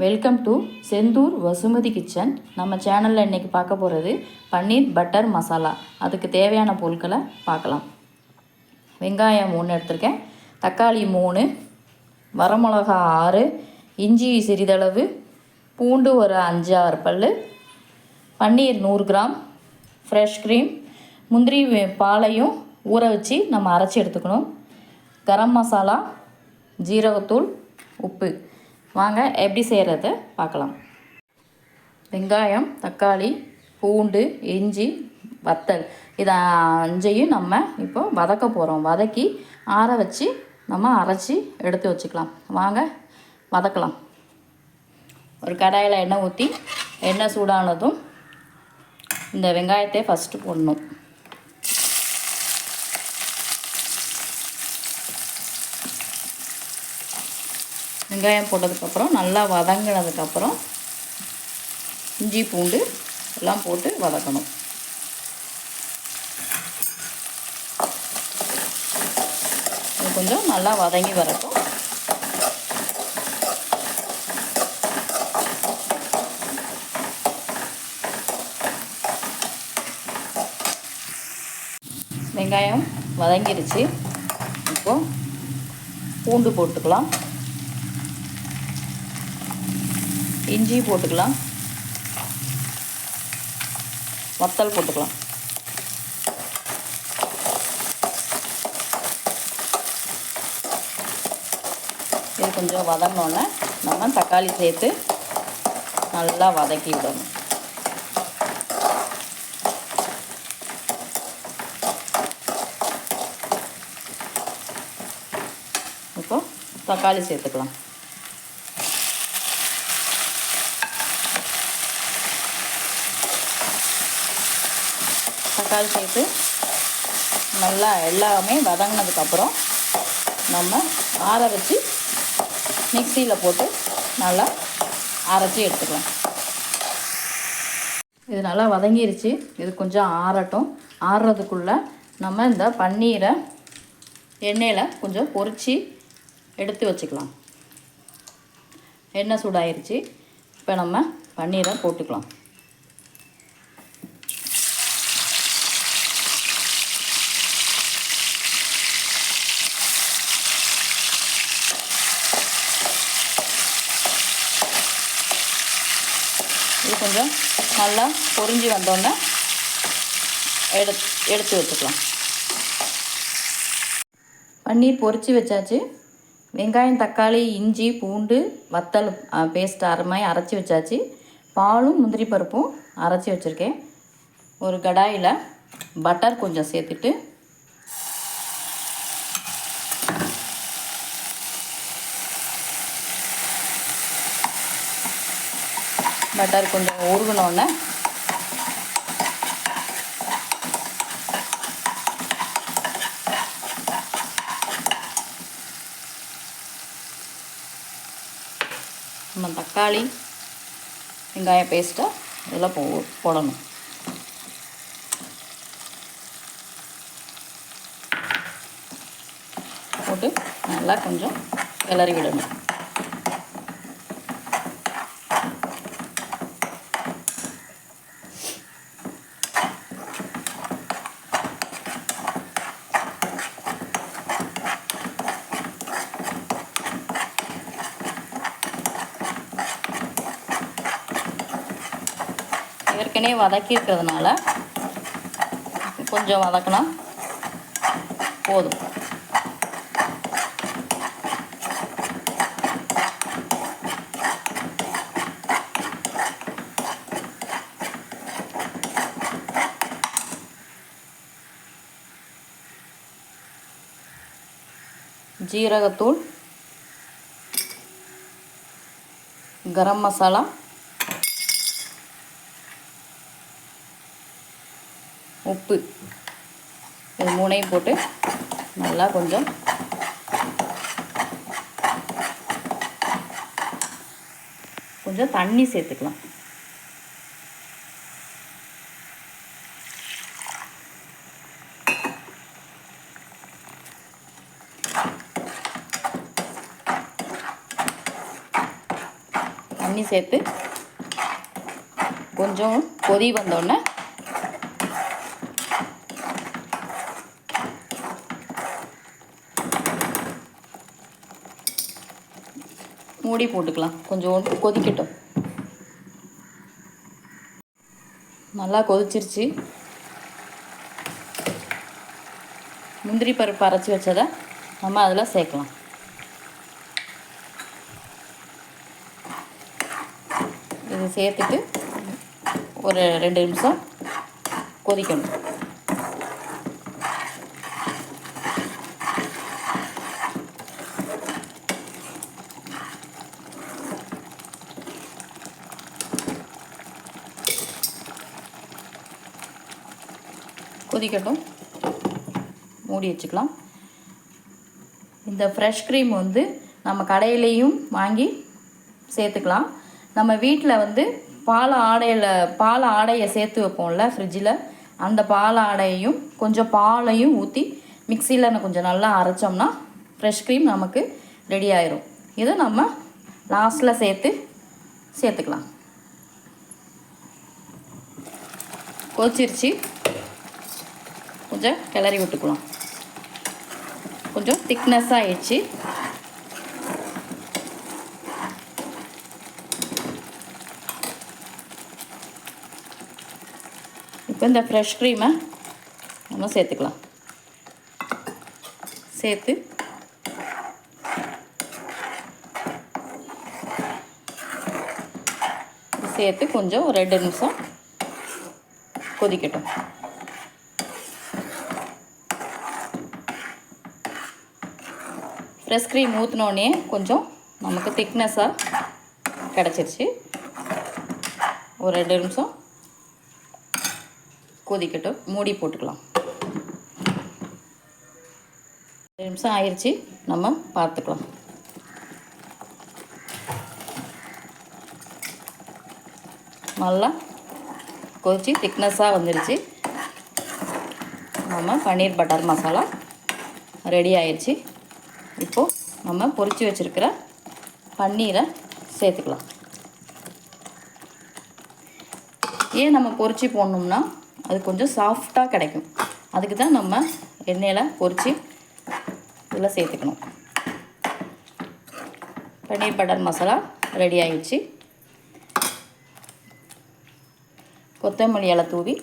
Welcome to Senthur Vasumathi kitchen நம்ம சேனலில் இன்றைக்கி பார்க்க போகிறது பன்னீர் பட்டர் மசாலா. அதுக்கு தேவையான பொருட்களை பார்க்கலாம். வெங்காயம் மூணு எடுத்திருக்கேன். தக்காளி மூணு வரமிளகா ஆறு இஞ்சி சிறிதளவு பூண்டு ஒரு அஞ்சு ஆறு பல் பன்னீர் நூறு கிராம் ஃப்ரெஷ் க்ரீம் முந்திரி பாலையும் ஊற வச்சு நம்ம அரைச்சி எடுத்துக்கணும். கரம் மசாலா ஜீரகத்தூள் உப்பு. வாங்க எப்படி செய்கிறத பார்க்கலாம். வெங்காயம் தக்காளி பூண்டு இஞ்சி வத்தல். இதை அஞ்சையும் நம்ம இப்போ வதக்க போகிறோம் வதக்கி ஆற வச்சு நம்ம அரைச்சி எடுத்து வச்சுக்கலாம். வாங்க வதக்கலாம். ஒரு கடாயில் எண்ணெய் ஊற்றி எண்ணெய் சூடானதும் இந்த வெங்காயத்தை ஃபஸ்ட்டு போடணும். வெங்காயம் போட்டதுக்கப்புறம் நல்லா வதங்கினதுக்கப்புறம் இஞ்சி பூண்டு எல்லாம் போட்டு வதக்கணும். கொஞ்சம் நல்லா வதங்கி வரட்டும். வெங்காயம் வதங்கிருச்சு. இப்போ பூண்டு போட்டுக்கலாம். இஞ்சி போட்டுக்கலாம். வத்தல் போட்டுக்கலாம். இது கொஞ்சம் வதங்கினோன்னே நம்ம தக்காளி சேர்த்து நல்லா வதக்கி விடணும். இப்போ தக்காளி சேர்த்துக்கலாம். தக்காளி சேர்த்து நல்லா எல்லாமே வதங்கினதுக்கப்புறம் நம்ம ஆற வச்சு மிக்சியில் போட்டு நல்லா அரைச்சி எடுத்துக்கலாம். இது நல்லா வதங்கிருச்சு. இது கொஞ்சம் ஆறட்டும். ஆறுறதுக்குள்ளே நம்ம இந்த பன்னீரை எண்ணெயில் கொஞ்சம் பொறிச்சு எடுத்து வச்சுக்கலாம். எண்ணெய் சூடாயிருச்சு. இப்போ நம்ம பன்னீரை போட்டுக்கலாம். இது கொஞ்சம் நல்லா பொறிஞ்சி வந்தோடனே எடு எடுத்து வச்சுக்கலாம். பன்னீர் பொறிச்சு வச்சாச்சு. வெங்காயம் தக்காளி இஞ்சி பூண்டு வத்தல் பேஸ்ட் அரைமாய் அரைச்சி வச்சாச்சு. பாலும் முந்திரி பருப்பும் அரைச்சி வச்சுருக்கேன். ஒரு கடாயில் பட்டர் கொஞ்சம் சேர்த்துட்டு பட்டர் கொஞ்சம் உருகினோடனே நம்ம தக்காளி வெங்காய பேஸ்ட்டை இதெல்லாம் போ போடணும். போட்டு நல்லா கொஞ்சம் கிளறி விடணும். ஏற்கனவே வதக்கி இருக்கிறதுனால கொஞ்சம் வதக்கினா போதும். ஜீரகத்தூள் கரம் மசாலா உப்பு. இது மூணையும் போட்டு நல்லா கொஞ்சம் கொஞ்சம் தண்ணி சேர்த்துக்கலாம். தண்ணி சேர்த்து கொஞ்சம் கொதி வந்தோடனே மூடி போட்டுக்கலாம். கொஞ்சம் கொதிக்கட்டும். நல்லா கொதிச்சிருச்சு. முந்திரி பருப்பு அரைச்சி வச்சதை நம்ம அதில் சேர்க்கலாம். இது சேர்த்துட்டு ஒரு ரெண்டு நிமிஷம் கொதிக்கணும். கொதிக்கட்டும். மூடி வச்சுக்கலாம். இந்த ஃப்ரெஷ் க்ரீம் வந்து நம்ம கடையிலையும் வாங்கி சேர்த்துக்கலாம். நம்ம வீட்டில் வந்து பால் ஆடையில் பால் ஆடையை சேர்த்து வைப்போம்ல ஃப்ரிட்ஜில் அந்த பால் ஆடையையும் கொஞ்சம் பாலையும் ஊற்றி மிக்சியில் கொஞ்சம் நல்லா அரைச்சோம்னா ஃப்ரெஷ் க்ரீம் நமக்கு ரெடி ஆயிரும். இதை நம்ம லாஸ்ட்டில் சேர்த்து சேர்த்துக்கலாம். கொதிச்சிருச்சு. கொஞ்சம் கிளறி விட்டுக்கலாம். கொஞ்சம் திக்னஸ்ஸாக ஆயிடுச்சு. இப்போ இந்த ஃப்ரெஷ் க்ரீமை நம்ம சேர்த்துக்கலாம். சேர்த்து சேர்த்து கொஞ்சம் ஒரு ரெண்டு நிமிஷம் கொதிக்கட்டும். ஃப்ரெஷ் க்ரீம் ஊற்றினோடனே கொஞ்சம் நமக்கு திக்னஸ்ஸாக கிடச்சிருச்சு. ஒரு ரெண்டு நிமிஷம் கொதிக்கட்டும். மூடி போட்டுக்கலாம். ரெண்டு நிமிஷம் ஆயிடுச்சு நம்ம பார்த்துக்கலாம். நல்லா கொதித்து திக்னஸ்ஸாக வந்துடுச்சு நம்ம பன்னீர் பட்டர் மசாலா ரெடி ஆயிடுச்சு இப்போது நம்ம பொரித்து வச்சுருக்கிற பன்னீரை சேர்த்துக்கலாம். ஏன் நம்ம பொரித்து போடணும்னா அது கொஞ்சம் சாஃப்டாக கிடைக்கும். அதுக்கு தான் நம்ம எண்ணெயில் பொரித்து இதில் சேர்த்துக்கணும். பன்னீர் பட்டர் மசாலா ரெடி ஆகிடுச்சு கொத்தமல்லி இலை தூவி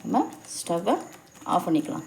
நம்ம ஸ்டவ்வை ஆஃப் பண்ணிக்கலாம்.